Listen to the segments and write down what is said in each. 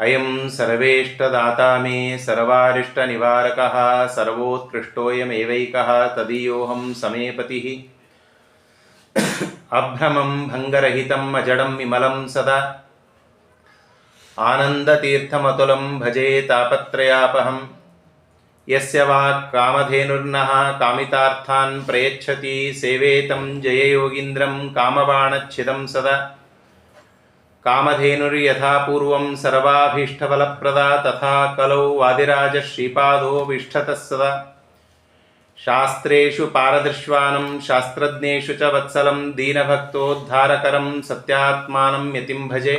అయం సర్వేష్టదాత మే సర్వారిష్టనివారక సర్వోత్కృష్టోయమేవైక తదీయోహం సమేపతి అభ్రమం భంగరహితం అజడం విమలం సదా ఆనందతీర్థమతులం భజే తాపత్రయాపహం యస్య వా కామధేనుర్నః కామితార్థాన్ ప్రయచ్చతి సేవేతం జయయోగీంద్రం కామబాణచ్ఛిదం సదా ಕಾಮಧೇನುರ್ ಯಥಾ ಪೂರ್ವಂ ಸರ್ವಾಭೀಷ್ಟಫಲಪ್ರದ ತಥಾ ಕಲೌ ವಾದಿರಾಜ ಶ್ರೀಪಾದೋ ವಿಷ್ಠತಃ ಸದಾ ಶಾಸ್ತ್ರು ಪಾರದೃಶ್ವಾನಂ ಶಾಸ್ತ್ರಜ್ಞು ಚ ವತ್ಸಲಂ ದೀನಭಕ್ತೋದ್ಧಾರಕರಂ ಸತ್ಯಾತ್ಮಾನಂ ಯತಿಂ ಭಜೆ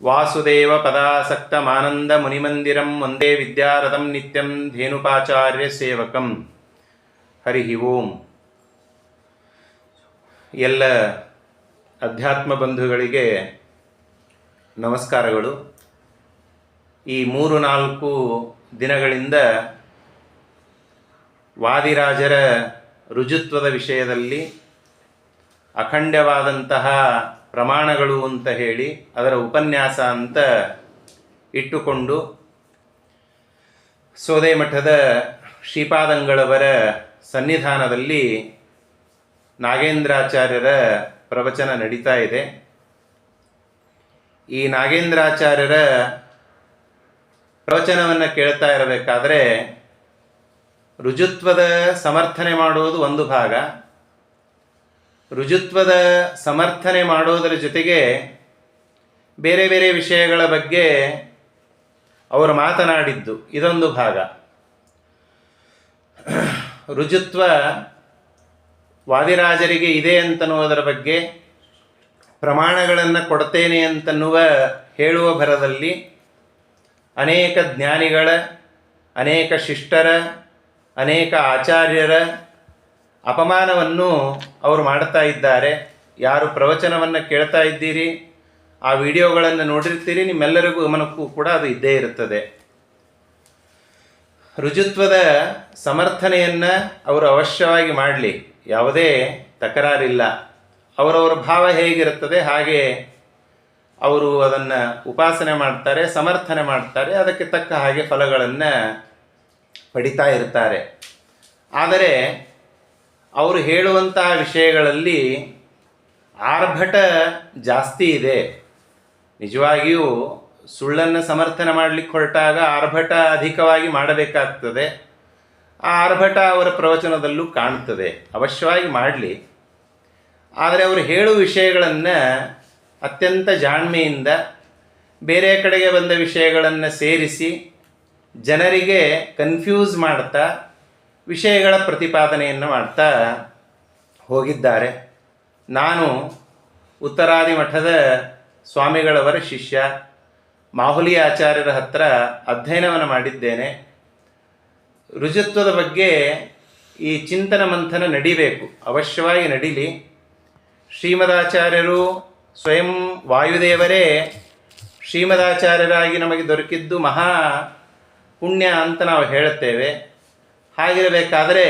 ವಾಸುದೇವ ಪದಾಸಕ್ತಮಾನಂದ ಮುನಿಮಂದಿರಂ ವಂದೇ ವಿದ್ಯಾರಥಂ ನಿತ್ಯಂ ಧೇನುಪಾಚಾರ್ಯ ಸೇವಕಂ ಹರಿ ಓಂ ಎಲ್ಲ ಅಧ್ಯಾತ್ಮ ಬಂಧುಗಳಿಗೆ ನಮಸ್ಕಾರಗಳು. ಈ ಮೂರು ನಾಲ್ಕು ದಿನಗಳಿಂದ ವಾದಿರಾಜರ ರುಜುತ್ವದ ವಿಷಯದಲ್ಲಿ ಅಖಂಡವಾದಂತಹ ಪ್ರಮಾಣಗಳು ಅಂತ ಹೇಳಿ ಅದರ ಉಪನ್ಯಾಸ ಅಂತ ಇಟ್ಟುಕೊಂಡು ಸೋದೆ ಮಠದ ಶ್ರೀಪಾದಂಗಳವರ ಸನ್ನಿಧಾನದಲ್ಲಿ ನಾಗೇಂದ್ರಾಚಾರ್ಯರ ಪ್ರವಚನ ನಡೀತಾ ಇದೆ. ಈ ನಾಗೇಂದ್ರಾಚಾರ್ಯರ ಪ್ರವಚನವನ್ನು ಕೇಳ್ತಾ ಇರಬೇಕಾದ್ರೆ ರುಜುತ್ವದ ಸಮರ್ಥನೆ ಮಾಡುವುದು ಒಂದು ಭಾಗ. ರುಜುತ್ವದ ಸಮರ್ಥನೆ ಮಾಡೋದರ ಜೊತೆಗೆ ಬೇರೆ ಬೇರೆ ವಿಷಯಗಳ ಬಗ್ಗೆ ಅವರು ಮಾತನಾಡಿದ್ದು. ಇದೊಂದು ಭಾಗ. ರುಜುತ್ವ ವಾದಿರಾಜರಿಗೆ ಇದೆ ಅಂತನ್ನುವುದರ ಬಗ್ಗೆ ಪ್ರಮಾಣಗಳನ್ನು ಕೊಡ್ತೇನೆ ಅಂತನ್ನುವ ಹೇಳುವ ಭರದಲ್ಲಿ ಅನೇಕ ಜ್ಞಾನಿಗಳ, ಅನೇಕ ಶಿಷ್ಟರ, ಅನೇಕ ಆಚಾರ್ಯರ ಅಪಮಾನವನ್ನು ಅವರು ಮಾಡ್ತಾ ಇದ್ದಾರೆ. ಯಾರು ಪ್ರವಚನವನ್ನು ಕೇಳ್ತಾ ಇದ್ದೀರಿ? ಆ ವಿಡಿಯೋಗಳನ್ನು ನೋಡಿರ್ತೀರಿ, ನಿಮ್ಮೆಲ್ಲರಿಗೂ ಗಮನಕ್ಕೂ ಕೂಡ ಅದು ಇದ್ದೇ ಇರುತ್ತದೆ. ರುಜುತ್ವದ ಸಮರ್ಥನೆಯನ್ನು ಅವರು ಅವಶ್ಯವಾಗಿ ಮಾಡಲಿ. ಯಾವುದೇ ತಕರಾರಿಲ್ಲ. ಅವರವರ ಭಾವ ಹೇಗಿರುತ್ತದೆ, ಹಾಗೆ ಅವರು ಅದನ್ನು ಉಪಾಸನೆ ಮಾಡ್ತಾರೆ, ಸಮರ್ಥನೆ ಮಾಡ್ತಾರೆ, ಅದಕ್ಕೆ ತಕ್ಕ ಹಾಗೆ ಫಲಗಳನ್ನು ಪಡಿತಾ ಇರ್ತಾರೆ. ಆದರೆ ಅವರು ಹೇಳುವಂತಹ ವಿಷಯಗಳಲ್ಲಿ ಆರ್ಭಟ ಜಾಸ್ತಿ ಇದೆ. ನಿಜವಾಗಿಯೂ ಸುಳ್ಳನ್ನು ಸಮರ್ಥನೆ ಮಾಡಲಿಕ್ಕೆ ಹೊರಟಾಗ ಆರ್ಭಟ ಅಧಿಕವಾಗಿ ಮಾಡಬೇಕಾಗ್ತದೆ. ಆ ಆರ್ಭಟ ಅವರ ಪ್ರವಚನದಲ್ಲೂ ಕಾಣ್ತದೆ. ಅವಶ್ಯವಾಗಿ ಮಾಡಲಿ. ಆದರೆ ಅವರು ಹೇಳುವ ವಿಷಯಗಳನ್ನು ಅತ್ಯಂತ ಜಾಣ್ಮೆಯಿಂದ ಬೇರೆ ಕಡೆಗೆ ಬಂದ ವಿಷಯಗಳನ್ನು ಸೇರಿಸಿ ಜನರಿಗೆ ಕನ್ಫ್ಯೂಸ್ ಮಾಡ್ತಾ ವಿಷಯಗಳ ಪ್ರತಿಪಾದನೆಯನ್ನು ಮಾಡ್ತಾ ಹೋಗಿದ್ದಾರೆ. ನಾನು ಉತ್ತರಾದಿ ಮಠದ ಸ್ವಾಮಿಗಳವರ ಶಿಷ್ಯ, ಮಾಹುಲಿ ಆಚಾರ್ಯರ ಹತ್ರ ಅಧ್ಯಯನವನ್ನು ಮಾಡಿದ್ದೇನೆ. ರುಜುತ್ವದ ಬಗ್ಗೆ ಈ ಚಿಂತನ ಮಂಥನ ನಡಿಬೇಕು, ಅವಶ್ಯವಾಗಿ ನಡೀಲಿ. ಶ್ರೀಮದಾಚಾರ್ಯರು ಸ್ವಯಂ ವಾಯುದೇವರೇ, ಶ್ರೀಮದಾಚಾರ್ಯರಾಗಿ ನಮಗೆ ದೊರಕಿದ್ದು ಮಹಾ ಪುಣ್ಯ ಅಂತ ನಾವು ಹೇಳುತ್ತೇವೆ. ಹಾಗಿರಬೇಕಾದರೆ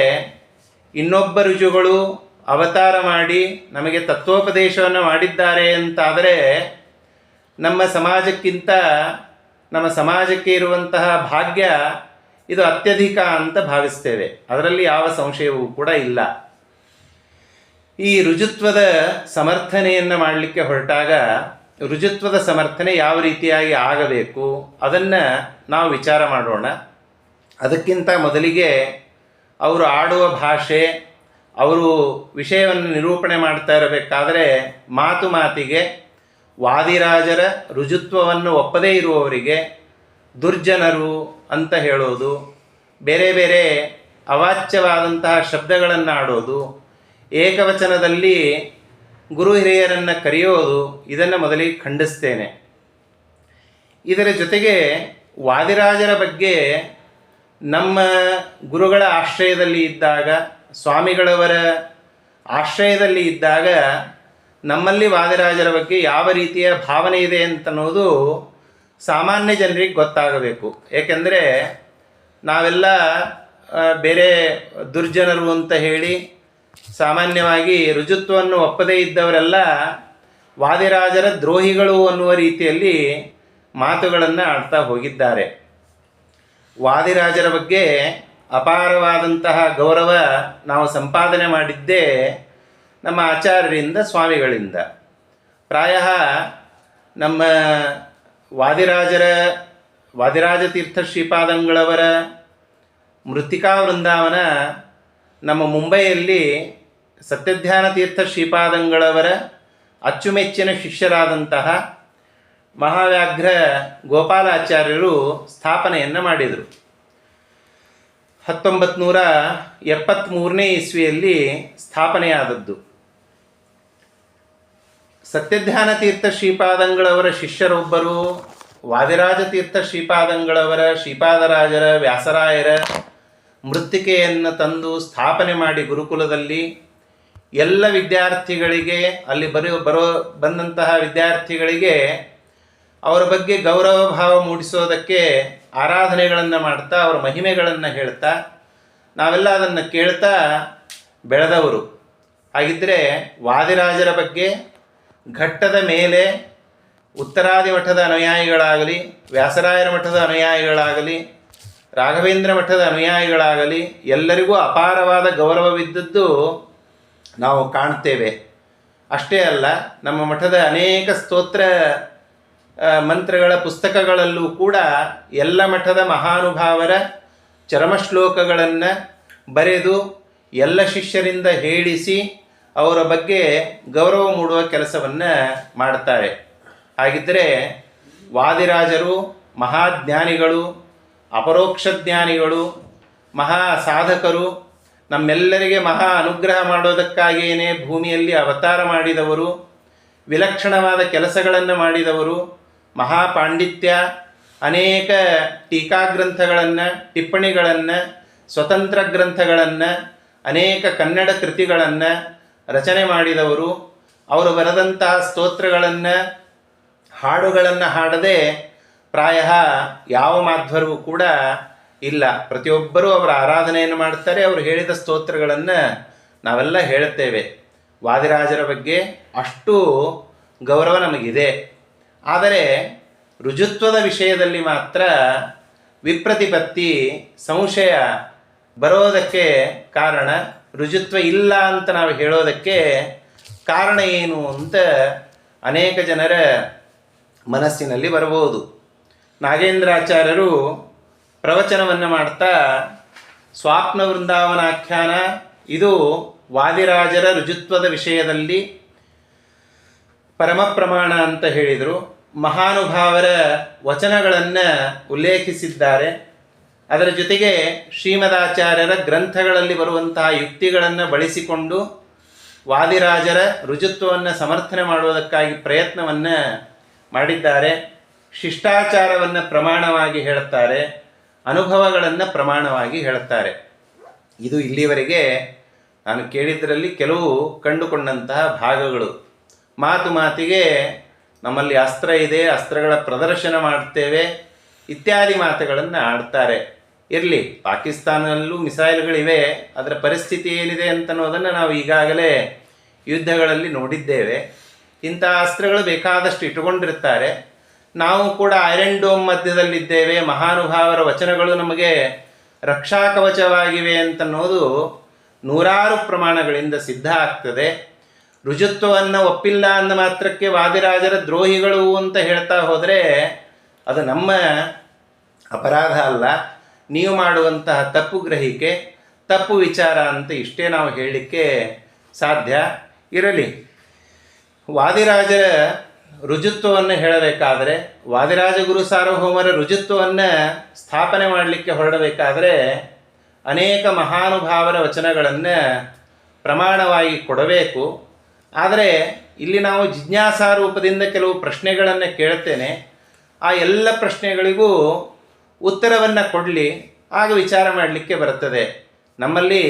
ಇನ್ನೊಬ್ಬ ರುಜುಗಳು ಅವತಾರ ಮಾಡಿ ನಮಗೆ ತತ್ವೋಪದೇಶವನ್ನು ಮಾಡಿದ್ದಾರೆ ಅಂತಾದರೆ ನಮ್ಮ ಸಮಾಜಕ್ಕಿಂತ, ನಮ್ಮ ಸಮಾಜಕ್ಕೆ ಇರುವಂತಹ ಭಾಗ್ಯ ಇದು ಅತ್ಯಧಿಕ ಅಂತ ಭಾವಿಸ್ತೇವೆ. ಅದರಲ್ಲಿ ಯಾವ ಸಂಶಯವೂ ಕೂಡ ಇಲ್ಲ. ಈ ರುಜುತ್ವದ ಸಮರ್ಥನೆಯನ್ನು ಮಾಡಲಿಕ್ಕೆ ಹೊರಟಾಗ ರುಜುತ್ವದ ಸಮರ್ಥನೆ ಯಾವ ರೀತಿಯಾಗಿ ಆಗಬೇಕು ಅದನ್ನು ನಾವು ವಿಚಾರ ಮಾಡೋಣ. ಅದಕ್ಕಿಂತ ಮೊದಲಿಗೆ ಅವರು ಆಡುವ ಭಾಷೆ, ಅವರು ವಿಷಯವನ್ನು ನಿರೂಪಣೆ ಮಾಡ್ತಾ ಇರಬೇಕಾದರೆ ಮಾತು ಮಾತಿಗೆ, ವಾದಿರಾಜರ ರುಜುತ್ವವನ್ನು ಒಪ್ಪದೇ ಇರುವವರಿಗೆ ದುರ್ಜನರು ಅಂತ ಹೇಳೋದು, ಬೇರೆ ಬೇರೆ ಅವಾಚ್ಯವಾದಂತಹ ಶಬ್ದಗಳನ್ನು ಆಡೋದು ಏಕವಚನದಲ್ಲಿ ಗುರು ಹಿರಿಯರನ್ನು ಕರೆಯೋದು ಇದನ್ನು ಮೊದಲಿಗೆ ಖಂಡಿಸ್ತೇನೆ. ಇದರ ಜೊತೆಗೆ ವಾದಿರಾಜರ ಬಗ್ಗೆ ನಮ್ಮ ಗುರುಗಳ ಆಶ್ರಯದಲ್ಲಿ ಇದ್ದಾಗ, ಸ್ವಾಮಿಗಳವರ ಆಶ್ರಯದಲ್ಲಿ ಇದ್ದಾಗ ನಮ್ಮಲ್ಲಿ ವಾದಿರಾಜರ ಬಗ್ಗೆ ಯಾವ ರೀತಿಯ ಭಾವನೆ ಇದೆ ಅಂತನ್ನೋದು ಸಾಮಾನ್ಯ ಜನರಿಗೆ ಗೊತ್ತಾಗಬೇಕು. ಏಕೆಂದರೆ ನಾವೆಲ್ಲ ಬೇರೆ ದುರ್ಜನರು ಅಂತ ಹೇಳಿ ಸಾಮಾನ್ಯವಾಗಿ ರುಜುತ್ವವನ್ನು ಒಪ್ಪದೇ ಇದ್ದವರೆಲ್ಲ ವಾದಿರಾಜರ ದ್ರೋಹಿಗಳು ಅನ್ನುವ ರೀತಿಯಲ್ಲಿ ಮಾತುಗಳನ್ನು ಆಡ್ತಾ ಹೋಗಿದ್ದಾರೆ. ವಾದಿರಾಜರ ಬಗ್ಗೆ ಅಪಾರವಾದಂತಹ ಗೌರವ ನಾವು ಸಂಪಾದನೆ ಮಾಡಿದ್ದೇ ನಮ್ಮ ಆಚಾರ್ಯರಿಂದ, ಸ್ವಾಮಿಗಳಿಂದ. ಪ್ರಾಯ ನಮ್ಮ ವಾದಿರಾಜರ, ವಾದಿರಾಜ ತೀರ್ಥ ಶ್ರೀಪಾದಂಗಳವರ ಮೃತ್ತಿಕಾ ವೃಂದಾವನ ನಮ್ಮ ಮುಂಬೈಯಲ್ಲಿ ಸತ್ಯಧ್ಯಾನ ತೀರ್ಥ ಶ್ರೀಪಾದಂಗಳವರ ಅಚ್ಚುಮೆಚ್ಚಿನ ಶಿಷ್ಯರಾದಂತಹ ಮಹಾವ್ಯಾಘ್ರ ಗೋಪಾಲಾಚಾರ್ಯರು ಸ್ಥಾಪನೆಯನ್ನು ಮಾಡಿದರು. ಹತ್ತೊಂಬತ್ತು ನೂರ ಎಪ್ಪತ್ತ್ಮೂರನೇ ಇಸ್ವಿಯಲ್ಲಿ ಸ್ಥಾಪನೆಯಾದದ್ದು. ಸತ್ಯಧ್ಯಾನ ತೀರ್ಥ ಶ್ರೀಪಾದಂಗಳವರ ಶಿಷ್ಯರೊಬ್ಬರು, ವಾದಿರಾಜ ತೀರ್ಥ ಶ್ರೀಪಾದಂಗಳವರ, ಶ್ರೀಪಾದರಾಜರ, ವ್ಯಾಸರಾಯರ ಮೃತ್ತಿಕೆಯನ್ನು ತಂದು ಸ್ಥಾಪನೆ ಮಾಡಿ ಗುರುಕುಲದಲ್ಲಿ ಎಲ್ಲ ವಿದ್ಯಾರ್ಥಿಗಳಿಗೆ, ಅಲ್ಲಿ ಬರೋ ಬರೋ, ಬಂದಂತಹ ವಿದ್ಯಾರ್ಥಿಗಳಿಗೆ ಅವರ ಬಗ್ಗೆ ಗೌರವ ಭಾವ ಮೂಡಿಸೋದಕ್ಕೆ ಆರಾಧನೆಗಳನ್ನು ಮಾಡ್ತಾ, ಅವರ ಮಹಿಮೆಗಳನ್ನು ಹೇಳ್ತಾ, ನಾವೆಲ್ಲ ಅದನ್ನು ಕೇಳ್ತಾ ಬೆಳೆದವರು. ಹಾಗಿದ್ದರೆ ವಾದಿರಾಜರ ಬಗ್ಗೆ ಘಟ್ಟದ ಮೇಲೆ ಉತ್ತರಾದಿ ಮಠದ ಅನುಯಾಯಿಗಳಾಗಲಿ, ವ್ಯಾಸರಾಯರ ಮಠದ ಅನುಯಾಯಿಗಳಾಗಲಿ ರಾಘವೇಂದ್ರ ಮಠದ ಅನುಯಾಯಿಗಳಾಗಲಿ ಎಲ್ಲರಿಗೂ ಅಪಾರವಾದ ಗೌರವವಿದ್ದದ್ದು ನಾವು ಕಾಣ್ತೇವೆ. ಅಷ್ಟೇ ಅಲ್ಲ, ನಮ್ಮ ಮಠದ ಅನೇಕ ಸ್ತೋತ್ರ ಮಂತ್ರಗಳ ಪುಸ್ತಕಗಳಲ್ಲೂ ಕೂಡ ಎಲ್ಲ ಮಠದ ಮಹಾನುಭಾವರ ಚರಮಶ್ಲೋಕಗಳನ್ನು ಬರೆದು ಎಲ್ಲ ಶಿಷ್ಯರಿಂದ ಹೇಳಿಸಿ ಅವರ ಬಗ್ಗೆ ಗೌರವ ಮೂಡುವ ಕೆಲಸವನ್ನು ಮಾಡ್ತಾರೆ. ಹಾಗಿದ್ದರೆ ವಾದಿರಾಜರು, ಮಹಾಜ್ಞಾನಿಗಳು ಅಪರೋಕ್ಷ ಜ್ಞಾನಿಗಳು ಮಹಾ ಸಾಧಕರು ನಮ್ಮೆಲ್ಲರಿಗೆ ಮಹಾ ಅನುಗ್ರಹ ಮಾಡೋದಕ್ಕಾಗಿಯೇ ಭೂಮಿಯಲ್ಲಿ ಅವತಾರ ಮಾಡಿದವರು, ವಿಲಕ್ಷಣವಾದ ಕೆಲಸಗಳನ್ನು ಮಾಡಿದವರು, ಮಹಾಪಾಂಡಿತ್ಯ, ಅನೇಕ ಟೀಕಾಗ್ರಂಥಗಳನ್ನು, ಟಿಪ್ಪಣಿಗಳನ್ನು, ಸ್ವತಂತ್ರ ಗ್ರಂಥಗಳನ್ನು, ಅನೇಕ ಕನ್ನಡ ಕೃತಿಗಳನ್ನು ರಚನೆ ಮಾಡಿದವರು. ಅವರು ಬರೆದಂತಹ ಸ್ತೋತ್ರಗಳನ್ನು, ಹಾಡುಗಳನ್ನು ಹಾಡದೆ ಪ್ರಾಯ ಯಾವ ಮಾಧ್ವರೂ ಕೂಡ ಇಲ್ಲ. ಪ್ರತಿಯೊಬ್ಬರೂ ಅವರ ಆರಾಧನೆಯನ್ನು ಮಾಡ್ತಾರೆ ಅವರು ಹೇಳಿದ ಸ್ತೋತ್ರಗಳನ್ನು ನಾವೆಲ್ಲ ಹೇಳುತ್ತೇವೆ. ವಾದಿರಾಜರ ಬಗ್ಗೆ ಅಷ್ಟು ಗೌರವ ನಮಗಿದೆ. ಆದರೆ ರುಜುತ್ವದ ವಿಷಯದಲ್ಲಿ ಮಾತ್ರ ವಿಪ್ರತಿಪತ್ತಿ, ಸಂಶಯ ಬರೋದಕ್ಕೆ ಕಾರಣ ರುಜುತ್ವ ಇಲ್ಲ ಅಂತ ನಾವು ಹೇಳೋದಕ್ಕೆ ಕಾರಣ ಏನು ಅಂತ ಅನೇಕ ಜನರ ಮನಸ್ಸಿನಲ್ಲಿ ಬರಬಹುದು. ನಾಗೇಂದ್ರಾಚಾರ್ಯರು ಪ್ರವಚನವನ್ನು ಮಾಡ್ತಾ, ಸ್ವಾಪ್ನ ವೃಂದಾವನಾಖ್ಯಾನ, ಇದು ವಾದಿರಾಜರ ರುಜುತ್ವದ ವಿಷಯದಲ್ಲಿ ಪರಮ ಪ್ರಮಾಣ ಅಂತ ಹೇಳಿದರು. ಮಹಾನುಭಾವರ ವಚನಗಳನ್ನು ಉಲ್ಲೇಖಿಸಿದ್ದಾರೆ. ಅದರ ಜೊತೆಗೆ ಶ್ರೀಮದಾಚಾರ್ಯರ ಗ್ರಂಥಗಳಲ್ಲಿ ಬರುವಂತಹ ಯುಕ್ತಿಗಳನ್ನು ಬಳಸಿಕೊಂಡು ವಾದಿರಾಜರ ರುಜುತ್ವವನ್ನು ಸಮರ್ಥನೆ ಮಾಡುವುದಕ್ಕಾಗಿ ಪ್ರಯತ್ನವನ್ನು ಮಾಡಿದ್ದಾರೆ. ಶಿಷ್ಟಾಚಾರವನ್ನು ಪ್ರಮಾಣವಾಗಿ ಹೇಳುತ್ತಾರೆ, ಅನುಭವಗಳನ್ನು ಪ್ರಮಾಣವಾಗಿ ಹೇಳುತ್ತಾರೆ. ಇದು ಇಲ್ಲಿವರೆಗೆ ನಾನು ಕೇಳಿದ್ದರಲ್ಲಿ ಕೆಲವು ಕಂಡುಕೊಂಡಂತಹ ಭಾಗಗಳು. ಮಾತು ಮಾತಿಗೆ ನಮ್ಮಲ್ಲಿ ಅಸ್ತ್ರ ಇದೆ, ಅಸ್ತ್ರಗಳ ಪ್ರದರ್ಶನ ಮಾಡ್ತೇವೆ ಇತ್ಯಾದಿ ಮಾತುಗಳನ್ನು ಆಡ್ತಾರೆ. ಇರಲಿ, ಪಾಕಿಸ್ತಾನದಲ್ಲೂ ಮಿಸೈಲ್ಗಳಿವೆ, ಅದರ ಪರಿಸ್ಥಿತಿ ಏನಿದೆ ಅಂತನ್ನೋದನ್ನು ನಾವು ಈಗಾಗಲೇ ಯುದ್ಧಗಳಲ್ಲಿ ನೋಡಿದ್ದೇವೆ. ಇಂಥ ಅಸ್ತ್ರಗಳು ಬೇಕಾದಷ್ಟು ಇಟ್ಟುಕೊಂಡಿರ್ತಾರೆ ನಾವು ಕೂಡ ಐರನ್ ಡೋಮ್ ಮಧ್ಯದಲ್ಲಿದ್ದೇವೆ. ಮಹಾನುಭಾವರ ವಚನಗಳು ನಮಗೆ ರಕ್ಷಾ ಕವಚವಾಗಿವೆ ಅಂತನ್ನೋದು ನೂರಾರು ಪ್ರಮಾಣಗಳಿಂದ ಸಿದ್ಧ ಆಗ್ತದೆ. ರುಜುತ್ವವನ್ನು ಒಪ್ಪಿಲ್ಲ ಅಂದ ಮಾತ್ರಕ್ಕೆ ವಾದಿರಾಜರ ದ್ರೋಹಿಗಳು ಅಂತ ಹೇಳ್ತಾ ಹೋದರೆ ಅದು ನಮ್ಮ ಅಪರಾಧ ಅಲ್ಲ. ನೀವು ಮಾಡುವಂತಹ ತಪ್ಪು ಗ್ರಹಿಕೆ, ತಪ್ಪು ವಿಚಾರ ಅಂತ ಇಷ್ಟೇ ನಾವು ಹೇಳಲಿಕ್ಕೆ ಸಾಧ್ಯ ಇರಲಿ. ವಾದಿರಾಜರ ರುಜುತ್ವವನ್ನು ಹೇಳಬೇಕಾದರೆ ವಾದಿರಾಜ ಗುರು ಸಾರ್ವಭೌಮರ ರುಜುತ್ವವನ್ನು ಸ್ಥಾಪನೆ ಮಾಡಲಿಕ್ಕೆ ಹೊರಡಬೇಕಾದರೆ ಅನೇಕ ಮಹಾನುಭಾವರ ವಚನಗಳನ್ನು ಪ್ರಮಾಣವಾಗಿ ಕೊಡಬೇಕು. ಆದರೆ ಇಲ್ಲಿ ನಾವು ಜಿಜ್ಞಾಸಾ ರೂಪದಿಂದ ಕೆಲವು ಪ್ರಶ್ನೆಗಳನ್ನು ಕೇಳ್ತೇನೆ ಆ ಎಲ್ಲ ಪ್ರಶ್ನೆಗಳಿಗೂ ಉತ್ತರವನ್ನು ಕೊಡಲಿ, ಆಗ ವಿಚಾರ ಮಾಡಲಿಕ್ಕೆ ಬರುತ್ತದೆ. ನಮ್ಮಲ್ಲಿ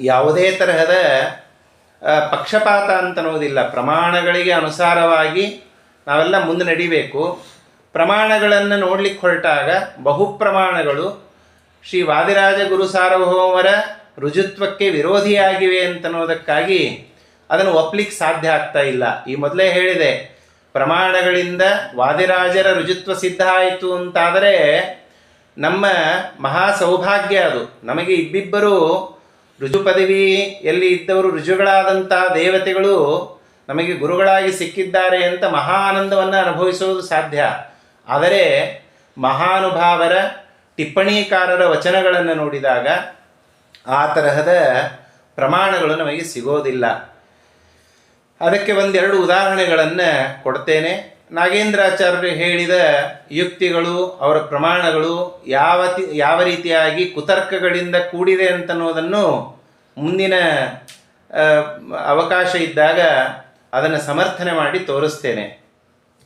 ಯಾವುದೇ ತರಹದ ಪಕ್ಷಪಾತ ಅಂತ ಅನ್ನೋದಿಲ್ಲ ಪ್ರಮಾಣಗಳಿಗೆ ಅನುಸಾರವಾಗಿ ನಾವೆಲ್ಲ ಮುಂದೆ ನಡಿಬೇಕು. ಪ್ರಮಾಣಗಳನ್ನು ನೋಡ್ಲಿಕ್ಕೆ ಹೊರಟಾಗ ಬಹು ಪ್ರಮಾಣಗಳು ಶ್ರೀ ವಾದಿರಾಜ ಗುರು ಸಾರ್ವಭೌಮರ ರುಜುತ್ವಕ್ಕೆ ವಿರೋಧಿಯಾಗಿವೆ ಅಂತನ್ನೋದಕ್ಕಾಗಿ ಅದನ್ನು ಒಪ್ಲಿಕ್ಕೆ ಸಾಧ್ಯ ಆಗ್ತಾ ಇಲ್ಲ. ಈ ಮೊದಲೇ ಹೇಳಿದೆ, ಪ್ರಮಾಣಗಳಿಂದ ವಾದಿರಾಜರ ರುಜುತ್ವ ಸಿದ್ಧ ಆಯಿತು ಅಂತಾದರೆ ನಮ್ಮ ಮಹಾ ಸೌಭಾಗ್ಯ ಅದು. ನಮಗೆ ಇಬ್ಬಿಬ್ಬರು ರುಜು ಪದವಿಯಲ್ಲಿ ಇದ್ದವರು ರುಜುಗಳಾದಂಥ ದೇವತೆಗಳು ನಮಗೆ ಗುರುಗಳಾಗಿ ಸಿಕ್ಕಿದ್ದಾರೆ ಅಂತ ಮಹಾ ಆನಂದವನ್ನು ಅನುಭವಿಸುವುದು ಸಾಧ್ಯ. ಆದರೆ ಮಹಾನುಭಾವರ ಟಿಪ್ಪಣಿಕಾರರ ವಚನಗಳನ್ನು ನೋಡಿದಾಗ ಆ ತರಹದ ಪ್ರಮಾಣಗಳು ನಮಗೆ ಸಿಗೋದಿಲ್ಲ. ಅದಕ್ಕೆ ಒಂದೆರಡು ಉದಾಹರಣೆಗಳನ್ನು ಕೊಡ್ತೇನೆ. ನಾಗೇಂದ್ರಾಚಾರ್ಯರು ಹೇಳಿದ ಯುಕ್ತಿಗಳು, ಅವರ ಪ್ರಮಾಣಗಳು ಯಾವ ಯಾವ ರೀತಿಯಾಗಿ ಕುತರ್ಕಗಳಿಂದ ಕೂಡಿದೆ ಅಂತನ್ನೋದನ್ನು ಮುಂದಿನ ಅವಕಾಶ ಇದ್ದಾಗ ಅದನ್ನು ಸಮರ್ಥನೆ ಮಾಡಿ ತೋರಿಸ್ತೇನೆ.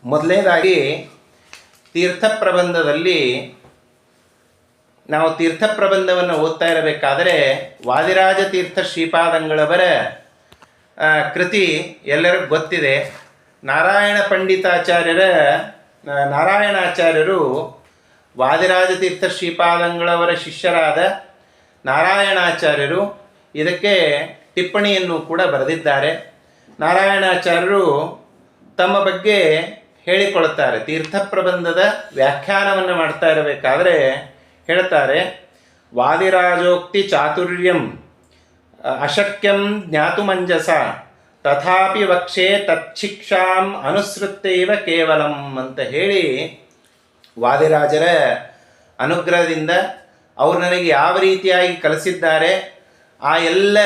ಮೊದಲನೇದಾಗಿ, ತೀರ್ಥ ಪ್ರಬಂಧದಲ್ಲಿ ನಾವು ತೀರ್ಥ ಪ್ರಬಂಧವನ್ನು ಓದ್ತಾ ಇರಬೇಕಾದರೆ ವಾದಿರಾಜ ತೀರ್ಥ ಶ್ರೀಪಾದಂಗಳವರ ಕೃತಿ ಎಲ್ಲರಿಗೂ ಗೊತ್ತಿದೆ. ನಾರಾಯಣ ಪಂಡಿತಾಚಾರ್ಯರ ನಾರಾಯಣಾಚಾರ್ಯರು ವಾದಿರಾಜ ತೀರ್ಥ ಶ್ರೀಪಾದಂಗಳವರ ಶಿಷ್ಯರಾದ ನಾರಾಯಣಾಚಾರ್ಯರು ಇದಕ್ಕೆ ಟಿಪ್ಪಣಿಯನ್ನು ಕೂಡ ಬರೆದಿದ್ದಾರೆ. ನಾರಾಯಣಾಚಾರ್ಯರು ತಮ್ಮ ಬಗ್ಗೆ ಹೇಳಿಕೊಳ್ಳುತ್ತಾರೆ. ತೀರ್ಥ ಪ್ರಬಂಧದ ವ್ಯಾಖ್ಯಾನವನ್ನು ಮಾಡ್ತಾ ಇರಬೇಕಾದ್ರೆ ಹೇಳ್ತಾರೆ, ವಾದಿರಾಜೋಕ್ತಿ ಚಾತುರ್ಯಂ ಅಶಕ್ಯಂ ಜ್ಞಾತುಮಂಜಸ ತಥಾಪಿ ವಕ್ಷೆ ತಚ್ಛಿಕ್ಷಾಂ ಅನುಸೃತ್ಯವ ಕೇವಲಂ ಅಂತ ಹೇಳಿ ವಾದಿರಾಜರ ಅನುಗ್ರಹದಿಂದ ಅವರು ನನಗೆ ಯಾವ ರೀತಿಯಾಗಿ ಕಲಿಸಿದ್ದಾರೆ, ಆ ಎಲ್ಲ,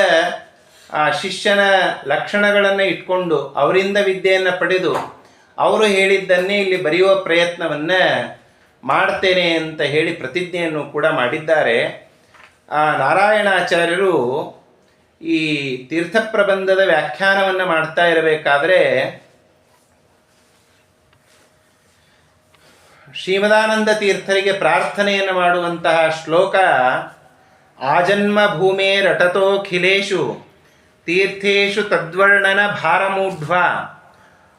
ಆ ಶಿಷ್ಯನ ಲಕ್ಷಣಗಳನ್ನು ಇಟ್ಕೊಂಡು ಅವರಿಂದ ವಿದ್ಯೆಯನ್ನು ಪಡೆದು ಅವರು ಹೇಳಿದ್ದನ್ನೇ ಇಲ್ಲಿ ಬರೆಯುವ ಪ್ರಯತ್ನವನ್ನು ಮಾಡ್ತೇನೆ ಅಂತ ಹೇಳಿ ಪ್ರತಿಜ್ಞೆಯನ್ನು ಕೂಡ ಮಾಡಿದ್ದಾರೆ. ಆ ನಾರಾಯಣಾಚಾರ್ಯರು ಈ ತೀರ್ಥ ಪ್ರಬಂಧದ ವ್ಯಾಖ್ಯಾನವನ್ನು ಮಾಡ್ತಾ ಇರಬೇಕಾದ್ರೆ ಶ್ರೀಮದಾನಂದ ತೀರ್ಥರಿಗೆ ಪ್ರಾರ್ಥನೆಯನ್ನು ಮಾಡುವಂತಹ ಶ್ಲೋಕ ಆಜನ್ಮ ಭೂಮೇ ರಟತೋಖಿಲೇಶು ತೀರ್ಥೇಶು ತದ್ವರ್ಣನ ಭಾರಮೂಢ್ವ,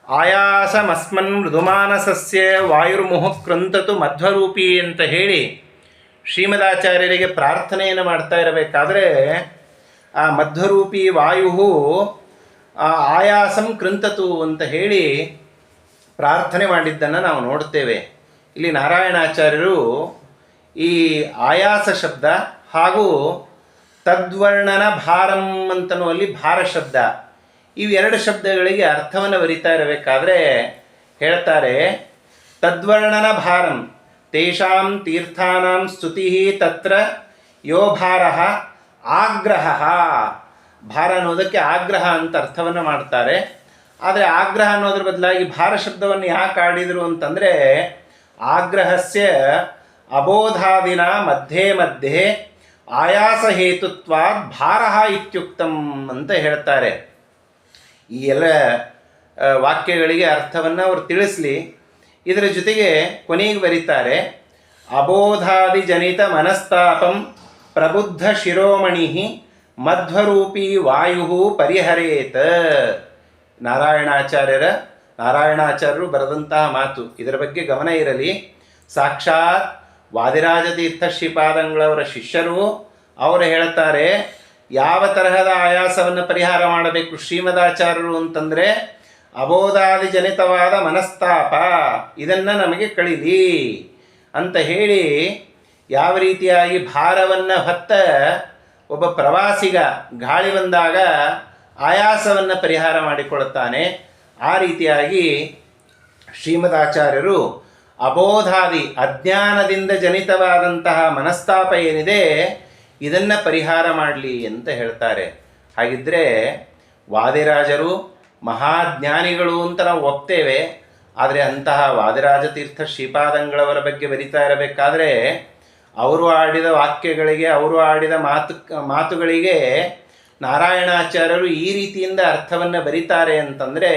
ಆಯಾಸಮಸ್ಮನ್ ಮೃದುಮಾನಸಸ್ಯ ವಾಯುರ್ಮುಹು ಕೃಂತತು ಮಧ್ವರೂಪಿ ಅಂತ ಹೇಳಿ ಶ್ರೀಮದಾಚಾರ್ಯರಿಗೆ ಪ್ರಾರ್ಥನೆಯನ್ನು ಮಾಡ್ತಾ ಇರಬೇಕಾದ್ರೆ ಆ ಮಧ್ವರೂಪಿ ವಾಯು ಆಯಾಸಂ ಕೃಂತತು ಅಂತ ಹೇಳಿ ಪ್ರಾರ್ಥನೆ ಮಾಡಿದ್ದನ್ನು ನಾವು ನೋಡ್ತೇವೆ ಇಲ್ಲಿ ನಾರಾಯಣಾಚಾರ್ಯರು ಈ ಆಯಾಸ ಶಬ್ದ ಹಾಗೂ ತದ್ವರ್ಣನ ಭಾರಂ ಅಂತನೂ ಅಲ್ಲಿ ಭಾರ ಶಬ್ದ ಇವೆರಡು ಶಬ್ದಗಳಿಗೆ ಅರ್ಥವನ್ನು ಬರಿತಾ ಇರಬೇಕಾದ್ರೆ ಹೇಳ್ತಾರೆ, ತದ್ವರ್ಣನ ಭಾರಂ, ತೇಷಾಂ ತೀರ್ಥಾನಾಂ ಸ್ತುತಿ ತತ್ರ ಯೋ ಭಾರ ಆಗ್ರಹ. ಭಾರ ಅನ್ನೋದಕ್ಕೆ ಆಗ್ರಹ ಅಂತ ಅರ್ಥವನ್ನು ಮಾಡ್ತಾರೆ. ಆದರೆ ಆಗ್ರಹ ಅನ್ನೋದ್ರ ಬದಲಾಗಿ ಭಾರ ಶಬ್ದವನ್ನು ಯಾಕೆ ಆಡಿದರು ಅಂತಂದರೆ, ಆಗ್ರಹಸ್ಯ ಅಬೋಧಾದಿನ ಮಧ್ಯೆ ಮಧ್ಯೆ ಆಯಾಸ ಹೇತುತ್ವಾದ್ ಭಾರ ಇತ್ಯುಕ್ತಂ ಅಂತ ಹೇಳ್ತಾರೆ. ಈ ಎಲ್ಲ ವಾಕ್ಯಗಳಿಗೆ ಅರ್ಥವನ್ನು ಅವರು ತಿಳಿಸ್ಲಿ. ಇದರ ಜೊತೆಗೆ ಕೊನೆಗೆ ಬರೀತಾರೆ ಅಬೋಧಾದಿ ಜನಿತ ಮನಸ್ತಾಪಂ ಪ್ರಬುದ್ಧ ಶಿರೋಮಣಿ ಮಧ್ವರೂಪಿ ವಾಯು ಪರಿಹರೇತ. ನಾರಾಯಣಾಚಾರ್ಯರ, ನಾರಾಯಣಾಚಾರ್ಯರು ಬರೆದಂತಹ ಮಾತು. ಇದರ ಬಗ್ಗೆ ಗಮನ ಇರಲಿ. ಸಾಕ್ಷಾತ್ ವಾದಿರಾಜ ತೀರ್ಥ ಶ್ರೀಪಾದಂಗಳವರ ಶಿಷ್ಯರು ಅವರು ಹೇಳ್ತಾರೆ ಯಾವ ತರಹದ ಆಯಾಸವನ್ನು ಪರಿಹಾರ ಮಾಡಬೇಕು ಶ್ರೀಮದಾಚಾರ್ಯರು ಅಂತಂದರೆ, ಅಬೋಧಾದಿ ಜನಿತವಾದ ಮನಸ್ತಾಪ. ಇದನ್ನು ನಮಗೆ ಕಳೀಲಿ ಅಂತ ಹೇಳಿ ಯಾವ ರೀತಿಯಾಗಿ ಭಾರವನ್ನು ಹೊತ್ತ ಒಬ್ಬ ಪ್ರವಾಸಿಗ ಗಾಳಿ ಬಂದಾಗ ಆಯಾಸವನ್ನು ಪರಿಹಾರ ಮಾಡಿಕೊಳ್ಳುತ್ತಾನೆ, ಆ ರೀತಿಯಾಗಿ ಶ್ರೀಮದಾಚಾರ್ಯರು ಅಬೋಧಾದಿ ಅಜ್ಞಾನದಿಂದ ಜನಿತವಾದಂತಹ ಮನಸ್ತಾಪ ಏನಿದೆ, ಇದನ್ನು ಪರಿಹಾರ ಮಾಡಲಿ ಅಂತ ಹೇಳ್ತಾರೆ. ಹಾಗಿದ್ದರೆ ವಾದಿರಾಜರು, ಮಹಾಜ್ಞಾನಿಗಳು ಅಂತ ನಾವು ಒಪ್ತೇವೆ, ಆದರೆ ಅಂತಹ ವಾದಿರಾಜತೀರ್ಥ ಶ್ರೀಪಾದಂಗಳವರ ಬಗ್ಗೆ ಬರಿತಾ ಇರಬೇಕಾದ್ರೆ ಅವರು ಆಡಿದ ವಾಕ್ಯಗಳಿಗೆ, ಅವರು ಆಡಿದ ಮಾತು, ಮಾತುಗಳಿಗೆ ನಾರಾಯಣಾಚಾರ್ಯರು ಈ ರೀತಿಯಿಂದ ಅರ್ಥವನ್ನು ಬರೀತಾರೆ ಅಂತಂದರೆ,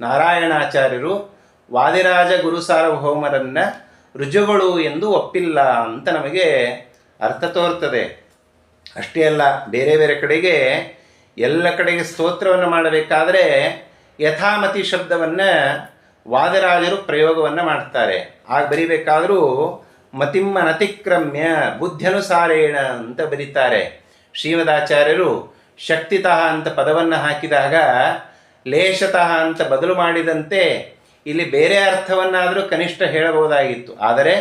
ನಾರಾಯಣಾಚಾರ್ಯರು ವಾದಿರಾಜ ಗುರು ಸಾರ್ವಭೌಮರನ್ನು ರುಜುಗಳು ಎಂದು ಒಪ್ಪಿಲ್ಲ ಅಂತ ನಮಗೆ ಅರ್ಥ ತೋರ್ತದೆ. ಅಷ್ಟೇ ಅಲ್ಲ, ಬೇರೆ ಬೇರೆ ಕಡೆಗೆ ಎಲ್ಲ ಕಡೆಗೆ ಸ್ತೋತ್ರವನ್ನು ಮಾಡಬೇಕಾದರೆ ಯಥಾಮತಿ ಶಬ್ದವನ್ನು ವಾದರಾಜರು ಪ್ರಯೋಗವನ್ನು ಮಾಡ್ತಾರೆ. ಆಗ ಬರಿಬೇಕಾದರೂ ಮತಿಮ್ಮ ಅತಿಕ್ರಮ್ಯ ಬುದ್ಧ್ಯನುಸಾರೇಣ ಅಂತ ಬರೀತಾರೆ. ಶ್ರೀಮದಾಚಾರ್ಯರು ಶಕ್ತಿತಃ ಅಂತ ಪದವನ್ನು ಹಾಕಿದಾಗ ಲೇಷತಃ ಅಂತ ಬದಲು ಮಾಡಿದಂತೆ ಇಲ್ಲಿ ಬೇರೆ ಅರ್ಥವನ್ನಾದರೂ ಕನಿಷ್ಠ ಹೇಳಬಹುದಾಗಿತ್ತು. ಆದರೆ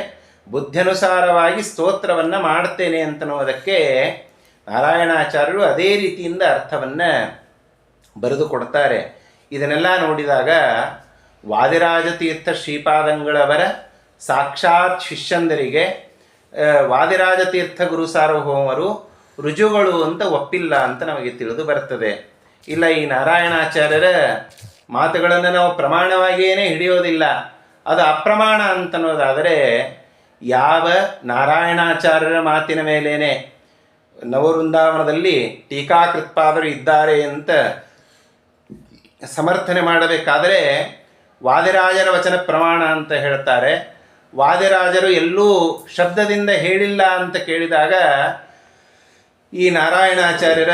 ಬುದ್ಧಿಯನುಸಾರವಾಗಿ ಸ್ತೋತ್ರವನ್ನು ಮಾಡ್ತೇನೆ ಅಂತನ್ನುವುದಕ್ಕೆ ನಾರಾಯಣಾಚಾರ್ಯರು ಅದೇ ರೀತಿಯಿಂದ ಅರ್ಥವನ್ನು ಬರೆದು ಕೊಡ್ತಾರೆ. ಇದನ್ನೆಲ್ಲ ನೋಡಿದಾಗ ವಾದಿರಾಜತೀರ್ಥ ಶ್ರೀಪಾದಂಗಳವರ ಸಾಕ್ಷಾತ್ ಶಿಷ್ಯಂದರಿಗೆ ವಾದಿರಾಜತೀರ್ಥ ವಾದಿರಾಜ ತೀರ್ಥ ಗುರು ಸಾರ್ವಭೌಮರು ರುಜುಗಳು ಅಂತ ಒಪ್ಪಿಲ್ಲ ಅಂತ ನಮಗೆ ತಿಳಿದು ಬರ್ತದೆ. ಇಲ್ಲ, ಈ ನಾರಾಯಣಾಚಾರ್ಯರ ಮಾತುಗಳನ್ನು ನಾವು ಪ್ರಮಾಣವಾಗಿಯೇ ಹಿಡಿಯೋದಿಲ್ಲ. ಅದು ಅಪ್ರಮಾಣ ಅಂತನ್ನೋದಾದರೆ ಯಾವ ನಾರಾಯಣಾಚಾರ್ಯರ ಮಾತಿನ ಮೇಲೇನೆ ನವವೃಂದಾವನದಲ್ಲಿ ಟೀಕಾಕೃತ್ಪಾದರು ಇದ್ದಾರೆ ಅಂತ ಸಮರ್ಥನೆ ಮಾಡಬೇಕಾದರೆ, ವಾದಿರಾಜರ ವಚನ ಪ್ರಮಾಣ ಅಂತ ಹೇಳ್ತಾರೆ. ವಾದಿರಾಜರು ಎಲ್ಲೂ ಶಬ್ದದಿಂದ ಹೇಳಿಲ್ಲ ಅಂತ ಕೇಳಿದಾಗ ಈ ನಾರಾಯಣಾಚಾರ್ಯರ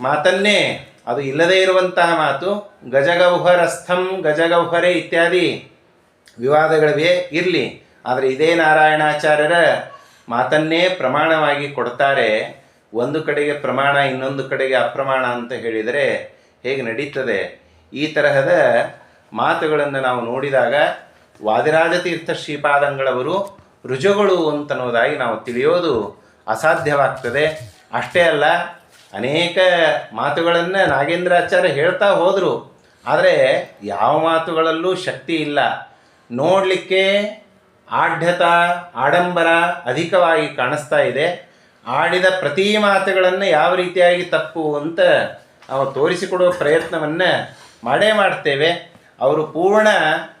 ಮಾತನ್ನೇ, ಅದು ಇಲ್ಲದೇ ಇರುವಂತಹ ಮಾತು, ಗಜಗೌಹರಸ್ಥಂ, ಗಜಗೌಹರೆ ಇತ್ಯಾದಿ ವಿವಾದಗಳಿವೆ, ಇರಲಿ. ಆದರೆ ಇದೇ ನಾರಾಯಣಾಚಾರ್ಯರ ಮಾತನ್ನೇ ಪ್ರಮಾಣವಾಗಿ ಕೊಡ್ತಾರೆ. ಒಂದು ಕಡೆಗೆ ಪ್ರಮಾಣ, ಇನ್ನೊಂದು ಕಡೆಗೆ ಅಪ್ರಮಾಣ ಅಂತ ಹೇಳಿದರೆ ಹೇಗೆ ನಡೀತದೆ? ಈ ತರಹದ ಮಾತುಗಳನ್ನು ನಾವು ನೋಡಿದಾಗ ವಾದಿರಾಜ ತೀರ್ಥ ಶ್ರೀಪಾದಂಗಳವರು ರುಜುಗಳು ಅಂತನ್ನೋದಾಗಿ ನಾವು ತಿಳಿಯೋದು ಅಸಾಧ್ಯವಾಗ್ತದೆ. ಅಷ್ಟೇ ಅಲ್ಲ, ಅನೇಕ ಮಾತುಗಳನ್ನು ನಾಗೇಂದ್ರಾಚಾರ್ಯ ಹೇಳ್ತಾ ಹೋದರು. ಆದರೆ ಯಾವ ಮಾತುಗಳಲ್ಲೂ ಶಕ್ತಿ ಇಲ್ಲ. ನೋಡಲಿಕ್ಕೆ ಆಢ್ಯತ, ಆಡಂಬರ ಅಧಿಕವಾಗಿ ಕಾಣಿಸ್ತಾ ಇದೆ. ಆಡಿದ ಪ್ರತಿ ಮಾತುಗಳನ್ನು ಯಾವ ರೀತಿಯಾಗಿ ತಪ್ಪು ಅಂತ ನಾವು ತೋರಿಸಿಕೊಡುವ ಪ್ರಯತ್ನವನ್ನು ಮಾಡೇ ಮಾಡ್ತೇವೆ. ಅವರು ಪೂರ್ಣ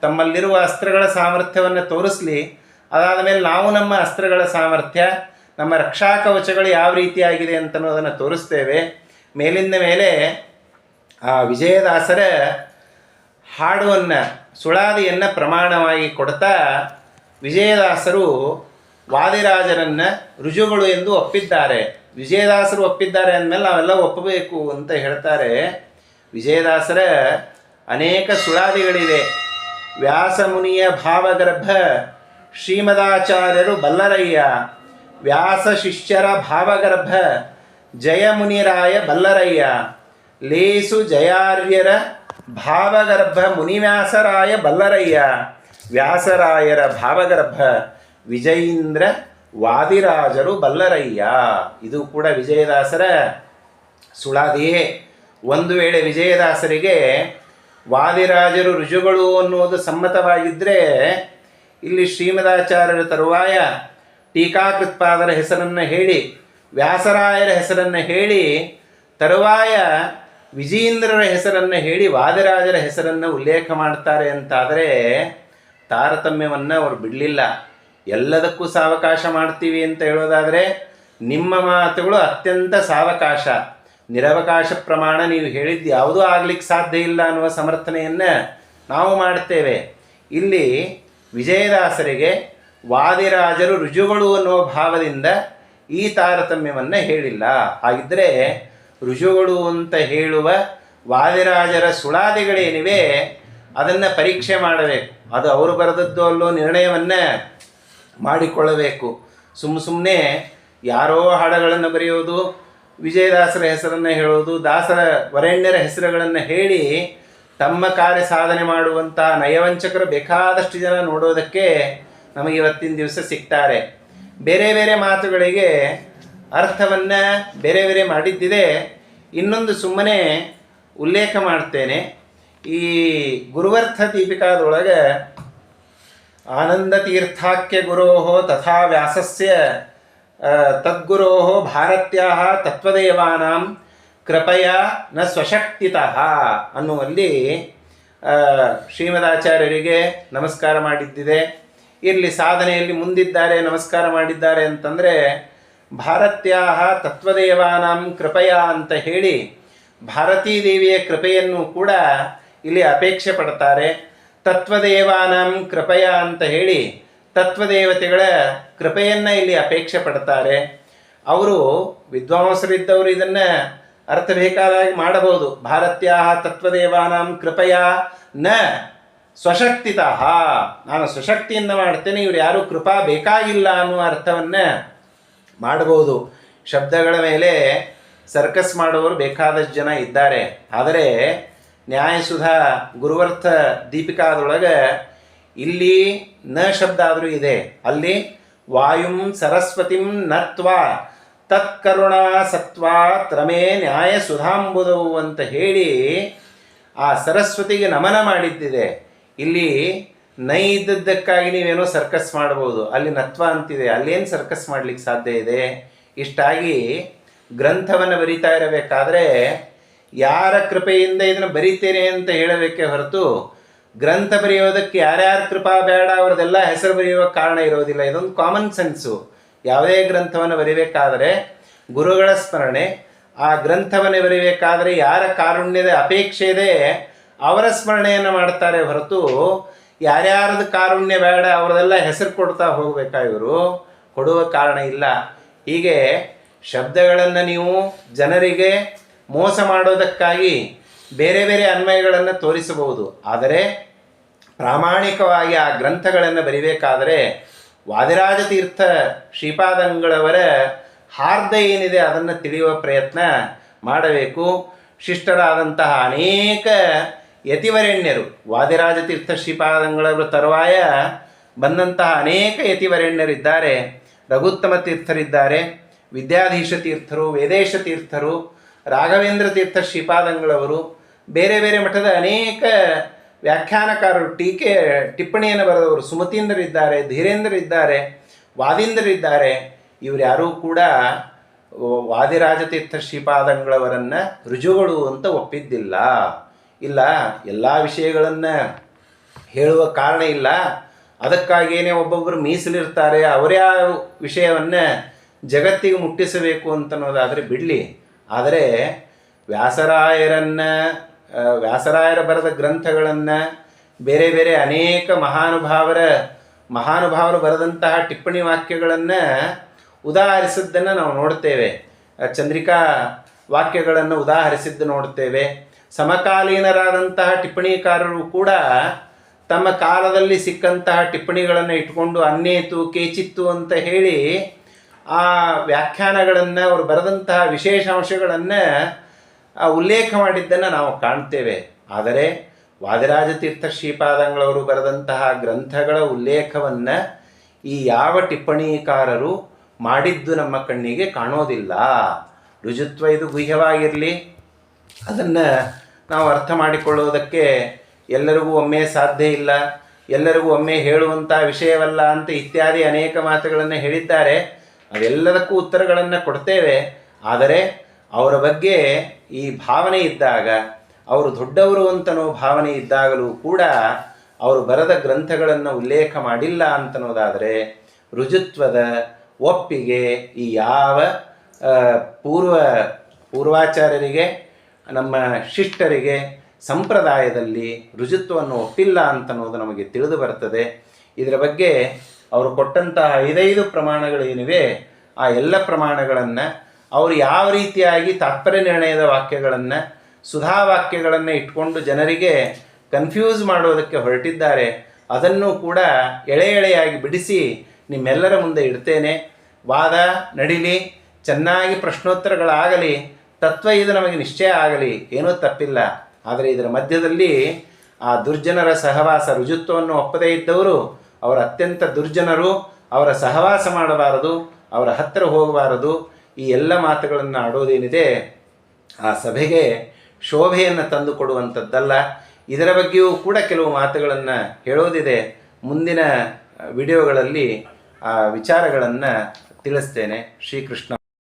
ತಮ್ಮಲ್ಲಿರುವ ಅಸ್ತ್ರಗಳ ಸಾಮರ್ಥ್ಯವನ್ನು ತೋರಿಸಲಿ, ಅದಾದ ಮೇಲೆ ನಾವು ನಮ್ಮ ಅಸ್ತ್ರಗಳ ಸಾಮರ್ಥ್ಯ, ನಮ್ಮ ರಕ್ಷಾ ಕವಚಗಳು ಯಾವ ರೀತಿಯಾಗಿದೆ ಅಂತನ್ನೋದನ್ನು ತೋರಿಸ್ತೇವೆ. ಮೇಲಿಂದ ಮೇಲೆ ಆ ವಿಜಯದಾಸರ ಹಾಡುವನ್ನು, ಸುಳಾದಿಯನ್ನು ಪ್ರಮಾಣವಾಗಿ ಕೊಡ್ತಾ ವಿಜಯದಾಸರು ವಾದಿರಾಜರನ್ನು ರುಜುಗಳು ಎಂದು ಒಪ್ಪಿದ್ದಾರೆ. ವಿಜಯದಾಸರು ಒಪ್ಪಿದ್ದಾರೆ ಅಂದಮೇಲೆ ನಾವೆಲ್ಲ ಒಪ್ಪಬೇಕು ಅಂತ ಹೇಳ್ತಾರೆ. ವಿಜಯದಾಸರ ಅನೇಕ ಸುಳಾದಿಗಳಿವೆ. ವ್ಯಾಸಮುನಿಯ ಭಾವಗರ್ಭ ಶ್ರೀಮದಾಚಾರ್ಯರು ಬಲ್ಲರಯ್ಯ, ವ್ಯಾಸ ಶಿಷ್ಯರ ಭಾವಗರ್ಭ ಜಯಮುನಿರಾಯ ಬಲ್ಲರಯ್ಯ, ಲೇಸು ಜಯಾರ್ಯರ ಭಾವಗರ್ಭ ಮುನಿವ್ಯಾಸರಾಯ ಬಲ್ಲರಯ್ಯ, ವ್ಯಾಸರಾಯರ ಭಾವಗರ್ಭ ವಿಜಯೀಂದ್ರ ವಾದಿರಾಜರು ಬಲ್ಲರಯ್ಯ. ಇದು ಕೂಡ ವಿಜಯದಾಸರ ಸುಳಾದಿಯೇ. ಒಂದು ವೇಳೆ ವಿಜಯದಾಸರಿಗೆ ವಾದಿರಾಜರು ಋಜುಗಳು ಅನ್ನುವುದು ಸಮ್ಮತವಾಗಿದ್ದರೆ ಇಲ್ಲಿ ಶ್ರೀಮದಾಚಾರ್ಯರ ತರುವಾಯ ಟೀಕಾಕೃತ್ಪಾದರ ಹೆಸರನ್ನು ಹೇಳಿ, ವ್ಯಾಸರಾಯರ ಹೆಸರನ್ನು ಹೇಳಿ, ತರುವಾಯ ವಿಜೀಂದ್ರರ ಹೆಸರನ್ನು ಹೇಳಿ, ವಾದಿರಾಜರ ಹೆಸರನ್ನು ಉಲ್ಲೇಖ ಮಾಡ್ತಾರೆ ಅಂತಾದರೆ ತಾರತಮ್ಯವನ್ನು ಅವರು ಬಿಡಲಿಲ್ಲ. ಎಲ್ಲದಕ್ಕೂ ಸಾವಕಾಶ ಮಾಡ್ತೀವಿ ಅಂತ ಹೇಳೋದಾದರೆ ನಿಮ್ಮ ಮಾತುಗಳು ಅತ್ಯಂತ ಸಾವಕಾಶ. ನಿರವಕಾಶ ಪ್ರಮಾಣ ನೀವು ಹೇಳಿದ್ದು ಯಾವುದೂ ಆಗ್ಲಿಕ್ಕೆ ಸಾಧ್ಯ ಇಲ್ಲ ಅನ್ನುವ ಸಮರ್ಥನೆಯನ್ನು ನಾವು ಮಾಡುತ್ತೇವೆ ಇಲ್ಲಿ ವಿಜಯದಾಸರಿಗೆ ವಾದಿರಾಜರು ರುಜುಗಳು ಅನ್ನುವ ಭಾವದಿಂದ ಈ ತಾರತಮ್ಯವನ್ನು ಹೇಳಿಲ್ಲ. ಹಾಗಿದ್ದರೆ ರುಜುಗಳು ಅಂತ ಹೇಳುವ ವಾದಿರಾಜರ ಸುಳಾದಿಗಳೇನಿವೆ ಅದನ್ನು ಪರೀಕ್ಷೆ ಮಾಡಬೇಕು. ಅದು ಅವರು ಬರೆದದ್ದು ಅಲ್ಲೋ ನಿರ್ಣಯವನ್ನು ಮಾಡಿಕೊಳ್ಳಬೇಕು. ಸುಮ್ಮ ಸುಮ್ಮನೆ ಯಾರೋ ಹಾಡುಗಳನ್ನು ಬರೆಯೋದು ವಿಜಯದಾಸರ ಹೆಸರನ್ನು ಹೇಳೋದು ದಾಸರ ವರೆಣ್ಯರ ಹೆಸರುಗಳನ್ನು ಹೇಳಿ ತಮ್ಮ ಕಾರ್ಯ ಸಾಧನೆ ಮಾಡುವಂಥ ನಯವಂಚಕರು ಬೇಕಾದಷ್ಟು ಜನ ನೋಡೋದಕ್ಕೆ ನಮಗೆ ಇವತ್ತಿನ ದಿವಸ ಸಿಗ್ತಾರೆ. ಬೇರೆ ಬೇರೆ ಮಾತುಗಳಿಗೆ ಅರ್ಥವನ್ನು ಬೇರೆ ಬೇರೆ ಮಾಡಿದ್ದಿದೆ. ಇನ್ನೊಂದು ಸುಮ್ಮನೆ ಉಲ್ಲೇಖ ಮಾಡ್ತೇನೆ. ಈ ಗುರುವರ್ಥ ದೀಪಿಕಾದೊಳಗೆ ಆನಂದ ತೀರ್ಥಾಖ್ಯ ಗುರೋ ತಥಾ ವ್ಯಾಸಸ್ಯ ತದ್ಗುರೋ ಭಾರತ್ಯಾ ತತ್ವದೇವಾನಾಂ, ಕೃಪಯ ನ ಸ್ವಶಕ್ತಿತಃ ಅನ್ನುವಲ್ಲಿ ಶ್ರೀಮದಾಚಾರ್ಯರಿಗೆ ನಮಸ್ಕಾರ ಮಾಡಿದ್ದಿದೆ. ಇಲ್ಲಿ ಸಾಧನೆಯಲ್ಲಿ ಮುಂದಿದ್ದಾರೆ, ನಮಸ್ಕಾರ ಮಾಡಿದ್ದಾರೆ ಅಂತಂದರೆ ಭಾರತ್ಯಾ ತತ್ವದೇವಾನಾಂ, ಕೃಪಯ ಅಂತ ಹೇಳಿ ಭಾರತೀ ದೇವಿಯ ಕೃಪೆಯನ್ನು ಕೂಡ ಇಲ್ಲಿ ಅಪೇಕ್ಷೆ ಪಡ್ತಾರೆ. ತತ್ವದೇವಾನಾಂ, ಕೃಪಯ ಅಂತ ಹೇಳಿ ತತ್ವದೇವತೆಗಳ ಕೃಪೆಯನ್ನು ಇಲ್ಲಿ ಅಪೇಕ್ಷೆ ಪಡ್ತಾರೆ. ಅವರು ವಿದ್ವಾಂಸರಿದ್ದವರು ಇದನ್ನ ಅರ್ಥ ಬೇಕಾದಾಗಿ ಮಾಡಬಹುದು. ಭಾರತೀಯ ತತ್ವದೇವಾನಾಂ ಕೃಪೆಯ ನ ಸ್ವಶಕ್ತಿತ. ನಾನು ಸ್ವಶಕ್ತಿಯಿಂದ ಮಾಡ್ತೇನೆ, ಇವ್ರು ಯಾರು ಕೃಪಾ ಬೇಕಾಗಿಲ್ಲ ಅನ್ನುವ ಅರ್ಥವನ್ನ ಮಾಡಬಹುದು. ಶಬ್ದಗಳ ಮೇಲೆ ಸರ್ಕಸ್ ಮಾಡುವವರು ಬೇಕಾದಷ್ಟು ಜನ ಇದ್ದಾರೆ. ಆದರೆ ನ್ಯಾಯಸುಧ ಗುರುವರ್ಥ ದೀಪಿಕಾದೊಳಗೆ ಇಲ್ಲಿ ನ ಶಬ್ದ ಆದರೂ ಇದೆ. ಅಲ್ಲಿ ವಾಯುಂ ಸರಸ್ವತಿಂ ನತ್ವ ತತ್ಕರುಣಾ ಸತ್ವ ತ್ರಮೇ ನ್ಯಾಯ ಸುಧಾಂಬುದವು ಅಂತ ಹೇಳಿ ಆ ಸರಸ್ವತಿಗೆ ನಮನ ಮಾಡಿದ್ದಿದೆ. ಇಲ್ಲಿ ನೈ ಇದ್ದದ್ದಕ್ಕಾಗಿ ನೀವೇನೋ ಸರ್ಕಸ್ ಮಾಡ್ಬೋದು. ಅಲ್ಲಿ ನತ್ವ ಅಂತಿದೆ. ಅಲ್ಲೇನು ಸರ್ಕಸ್ ಮಾಡಲಿಕ್ಕೆ ಸಾಧ್ಯ ಇದೆ? ಇಷ್ಟಾಗಿ ಗ್ರಂಥವನ್ನು ಬರಿತಾ ಇರಬೇಕಾದ್ರೆ ಯಾರ ಕೃಪೆಯಿಂದ ಇದನ್ನು ಬರಿತೇನೆ ಅಂತ ಹೇಳಬೇಕೆ ಹೊರತು ಗ್ರಂಥ ಬರೆಯೋದಕ್ಕೆ ಯಾರ್ಯಾರ ಕೃಪಾ ಬೇಡ ಅವ್ರದ್ದೆಲ್ಲ ಹೆಸರು ಬರೆಯುವ ಕಾರಣ ಇರೋದಿಲ್ಲ ಇದೊಂದು ಕಾಮನ್ ಸೆನ್ಸು ಯಾವುದೇ ಗ್ರಂಥವನ್ನು ಬರೀಬೇಕಾದರೆ ಗುರುಗಳ ಸ್ಮರಣೆ. ಆ ಗ್ರಂಥವನ್ನು ಬರಿಬೇಕಾದರೆ ಯಾರ ಕಾರುಣ್ಯದ ಅಪೇಕ್ಷೆ ಇದೆ, ಅವರ ಸ್ಮರಣೆಯನ್ನು ಮಾಡ್ತಾರೆ ಹೊರತು ಯಾರ್ಯಾರದು ಕಾರುಣ್ಯ ಬೇಡ, ಅವರದೆಲ್ಲ ಹೆಸರು ಕೊಡ್ತಾ ಹೋಗಬೇಕಾ ಇವರು? ಕೊಡುವ ಕಾರಣ ಇಲ್ಲ. ಹೀಗೆ ಶಬ್ದಗಳನ್ನು ನೀವು ಜನರಿಗೆ ಮೋಸ ಮಾಡೋದಕ್ಕಾಗಿ ಬೇರೆ ಬೇರೆ ಅನ್ವಯಗಳನ್ನು ತೋರಿಸಬಹುದು. ಆದರೆ ಪ್ರಾಮಾಣಿಕವಾಗಿ ಆ ಗ್ರಂಥಗಳನ್ನು ಬರಿಬೇಕಾದರೆ ವಾದಿರಾಜತೀರ್ಥ ಶ್ರೀಪಾದಂಗಳವರ ಹಾರ್ದ ಏನಿದೆ ಅದನ್ನು ತಿಳಿಯುವ ಪ್ರಯತ್ನ ಮಾಡಬೇಕು. ಶಿಷ್ಟರಾದಂತಹ ಅನೇಕ ಯತಿವರೆಣ್ಯರು ವಾದಿರಾಜತೀರ್ಥ ಶ್ರೀಪಾದಂಗಳವರ ತರುವಾಯ ಬಂದಂತಹ ಅನೇಕ ಯತಿವರೆಣ್ಯರಿದ್ದಾರೆ ರಘುತ್ತಮ ತೀರ್ಥರಿದ್ದಾರೆ, ವಿದ್ಯಾಧೀಶ ತೀರ್ಥರು, ವೇದೇಶ ತೀರ್ಥರು, ರಾಘವೇಂದ್ರ ತೀರ್ಥ ಶ್ರೀಪಾದಂಗಳವರು, ಬೇರೆ ಬೇರೆ ಮಠದ ಅನೇಕ ವ್ಯಾಖ್ಯಾನಕಾರರು ಟೀಕೆ, ಟಿಪ್ಪಣಿಯನ್ನು ಬರೆದವರು ಸುಮತೀಂದ್ರಿದ್ದಾರೆ ಧೀರೇಂದ್ರಿದ್ದಾರೆ ವಾದೀಂದ್ರಿದ್ದಾರೆ ಇವರ್ಯಾರೂ ಕೂಡ ವಾದಿರಾಜತೀರ್ಥ ಶ್ರೀಪಾದಂಗಳವರನ್ನು ರುಜುಗಳು ಅಂತ ಒಪ್ಪಿದ್ದಿಲ್ಲ. ಇಲ್ಲ, ಎಲ್ಲ ವಿಷಯಗಳನ್ನು ಹೇಳುವ ಕಾರಣ ಇಲ್ಲ. ಅದಕ್ಕಾಗಿಯೇ ಒಬ್ಬೊಬ್ಬರು ಮೀಸಲಿರ್ತಾರೆ. ಅವರೇ ಆ ವಿಷಯವನ್ನು ಜಗತ್ತಿಗೆ ಮುಟ್ಟಿಸಬೇಕು ಅಂತನ್ನೋದಾದರೆ ಬಿಡಲಿ. ಆದರೆ ವ್ಯಾಸರಾಯರನ್ನು ವ್ಯಾಸರಾಯರ ಬರೆದ ಗ್ರಂಥಗಳನ್ನು ಬೇರೆ ಬೇರೆ ಅನೇಕ ಮಹಾನುಭಾವರ ಮಹಾನುಭಾವರು ಬರೆದಂತಹ ಟಿಪ್ಪಣಿ ವಾಕ್ಯಗಳನ್ನು ಉದಾಹರಿಸಿದ್ದನ್ನು ನಾವು ನೋಡ್ತೇವೆ. ಚಂದ್ರಿಕಾ ವಾಕ್ಯಗಳನ್ನು ಉದಾಹರಿಸಿದ್ದು ನೋಡ್ತೇವೆ. ಸಮಕಾಲೀನರಾದಂತಹ ಟಿಪ್ಪಣಿಕಾರರು ಕೂಡ ತಮ್ಮ ಕಾಲದಲ್ಲಿ ಸಿಕ್ಕಂತಹ ಟಿಪ್ಪಣಿಗಳನ್ನು ಇಟ್ಕೊಂಡು ಅನ್ನೇತು ಕೇಚಿತ್ತು ಅಂತ ಹೇಳಿ ಆ ವ್ಯಾಖ್ಯಾನಗಳನ್ನು, ಅವರು ಬರೆದಂತಹ ವಿಶೇಷಾಂಶಗಳನ್ನು ಆ ಉಲ್ಲೇಖ ಮಾಡಿದ್ದನ್ನು ನಾವು ಕಾಣ್ತೇವೆ. ಆದರೆ ವಾದಿರಾಜತೀರ್ಥ ಶ್ರೀಪಾದಂಗಳವರು ಬರೆದಂತಹ ಗ್ರಂಥಗಳ ಉಲ್ಲೇಖವನ್ನು ಈ ಯಾವ ಟಿಪ್ಪಣಿಕಾರರು ಮಾಡಿದ್ದು ನಮ್ಮ ಕಣ್ಣಿಗೆ ಕಾಣೋದಿಲ್ಲ. ರುಜುತ್ವ ಇದು ಗುಹ್ಯವಾಗಿರಲಿ. ಅದನ್ನು ನಾವು ಅರ್ಥ ಮಾಡಿಕೊಳ್ಳುವುದಕ್ಕೆ ಎಲ್ಲರಿಗೂ ಒಮ್ಮೆ ಸಾಧ್ಯ ಇಲ್ಲ. ಎಲ್ಲರಿಗೂ ಒಮ್ಮೆ ಹೇಳುವಂಥ ವಿಷಯವಲ್ಲ ಅಂತ ಇತ್ಯಾದಿ ಅನೇಕ ಮಾತುಗಳನ್ನು ಹೇಳಿದ್ದಾರೆ. ಅದೆಲ್ಲದಕ್ಕೂ ಉತ್ತರಗಳನ್ನು ಕೊಡ್ತೇವೆ. ಆದರೆ ಅವರ ಬಗ್ಗೆ ಈ ಭಾವನೆ ಇದ್ದಾಗ, ಅವರು ದೊಡ್ಡವರು ಅಂತನೋ ಭಾವನೆ ಇದ್ದಾಗಲೂ ಕೂಡ ಅವರು ಬರೆದ ಗ್ರಂಥಗಳನ್ನು ಉಲ್ಲೇಖ ಮಾಡಿಲ್ಲ ಅಂತನೋದಾದರೆ, ರುಜುತ್ವದ ಒಪ್ಪಿಗೆ ಈ ಯಾವ ಪೂರ್ವ, ಪೂರ್ವಾಚಾರ್ಯರಿಗೆ, ನಮ್ಮ ಶಿಷ್ಟರಿಗೆ ಸಂಪ್ರದಾಯದಲ್ಲಿ ರುಜುತ್ವವನ್ನು ಒಪ್ಪಿಲ್ಲ ಅಂತನ್ನೋದು ನಮಗೆ ತಿಳಿದು ಬರ್ತದೆ. ಇದರ ಬಗ್ಗೆ ಅವರು ಕೊಟ್ಟಂತಹ ಐದೈದು ಪ್ರಮಾಣಗಳೇನಿವೆ, ಆ ಎಲ್ಲ ಪ್ರಮಾಣಗಳನ್ನು ಅವರು ಯಾವ ರೀತಿಯಾಗಿ ತಾತ್ಪರ್ಯ ನಿರ್ಣಯದ ವಾಕ್ಯಗಳನ್ನು, ಸುಧಾ ವಾಕ್ಯಗಳನ್ನು ಇಟ್ಕೊಂಡು ಜನರಿಗೆ ಕನ್ಫ್ಯೂಸ್ ಮಾಡೋದಕ್ಕೆ ಹೊರಟಿದ್ದಾರೆ, ಅದನ್ನು ಕೂಡ ಎಳೆ ಎಳೆಯಾಗಿ ಬಿಡಿಸಿ ನಿಮ್ಮೆಲ್ಲರ ಮುಂದೆ ಇಡ್ತೇನೆ. ವಾದ, ನಡೀಲಿ, ಚೆನ್ನಾಗಿ ಪ್ರಶ್ನೋತ್ತರಗಳಾಗಲಿ, ತತ್ವ ಇದು ನಮಗೆ ನಿಶ್ಚಯ ಆಗಲಿ, ಏನೂ ತಪ್ಪಿಲ್ಲ. ಆದರೆ ಇದರ ಮಧ್ಯದಲ್ಲಿ ಆ ದುರ್ಜನರ ಸಹವಾಸ ರುಜುತ್ವವನ್ನು ಒಪ್ಪದೇ ಇದ್ದವರು, ಅವರ ಅತ್ಯಂತ ದುರ್ಜನರು, ಅವರ ಸಹವಾಸ ಮಾಡಬಾರದು, ಅವರ ಹತ್ತಿರ ಹೋಗಬಾರದು ಈ ಎಲ್ಲ ಮಾತುಗಳನ್ನು ಆಡೋದೇನಿದೆ, ಆ ಸಭೆಗೆ ಶೋಭೆಯನ್ನು ತಂದು ಕೊಡುವಂಥದ್ದಲ್ಲ. ಇದರ ಬಗ್ಗೆಯೂ ಕೂಡ ಕೆಲವು ಮಾತುಗಳನ್ನು ಹೇಳೋದಿದೆ. ಮುಂದಿನ ವಿಡಿಯೋಗಳಲ್ಲಿ ಆ ವಿಚಾರಗಳನ್ನು ತಿಳಿಸ್ತೇನೆ. ಶ್ರೀಕೃಷ್ಣ